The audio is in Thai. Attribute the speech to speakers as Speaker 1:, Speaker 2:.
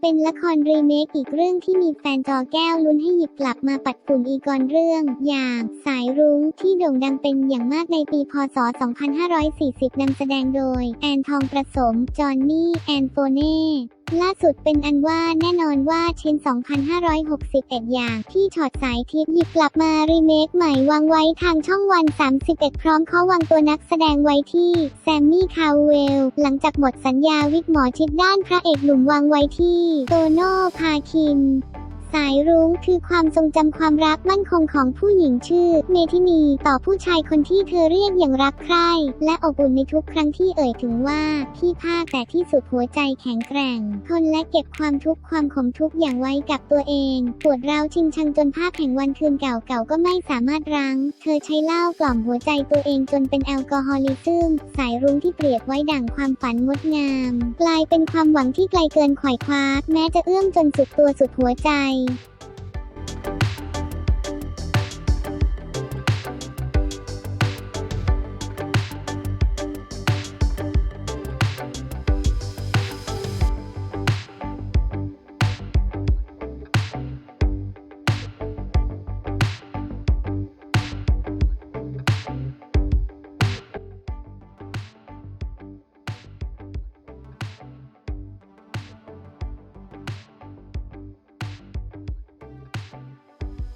Speaker 1: เป็นละครรีเมคอีกเรื่องที่มีแฟนจอแก้วลุ้นให้หยิบกลับมาปัดฝุ่นอีกอนเรื่อง อย่าง สายรุ้งที่โด่งดังเป็นอย่างมากในปีพศ 2540นำแสดงโดย แอนทองประสม จอห์นนี่ แอนโฟเน่ล่าสุดเป็นอันว่าแน่นอนว่าเชน 2561 อย่างที่ช็อตสายทิพย์หยิบกลับมารีเมคใหม่วางไว้ทางช่องวัน 31 พร้อมข้อวางตัวนักแสดงไว้ที่แซมมี่คาวเวล หลังจากหมดสัญญาวิกหมอชิดด้านพระเอกหนุ่มวางไว้ที่โตโน่พาคิน สายรุ้งคือความทรงจำความรักมั่นคงของผู้หญิงชื่อ เมทินีต่อผู้ชายคนที่เธอเรียกอย่างรักใคร่และอบอุ่นในทุกครั้งที่เอ่ยถึงว่าพี่ภาคแต่ที่สุดหัวใจแข็งแกร่งทนและเก็บความทุกข์ความขมทุกข์อย่างไว้กับตัวเองปวดร้าวชิงชังจนภาพแห่งวันคืนเก่าๆก็ไม่สามารถรั้ง เธอใช้เหล้ากล่อมหัวใจตัวเองจนเป็นแอลกอฮอลิซึมสายรุ้งที่เปรียบไว้ดั่งความฝันงดงาม กลายเป็นความหวังที่ไกลเกินขวายคว้าแม้จะเอื้อมจนสุดตัวสุดหัวใจ bye.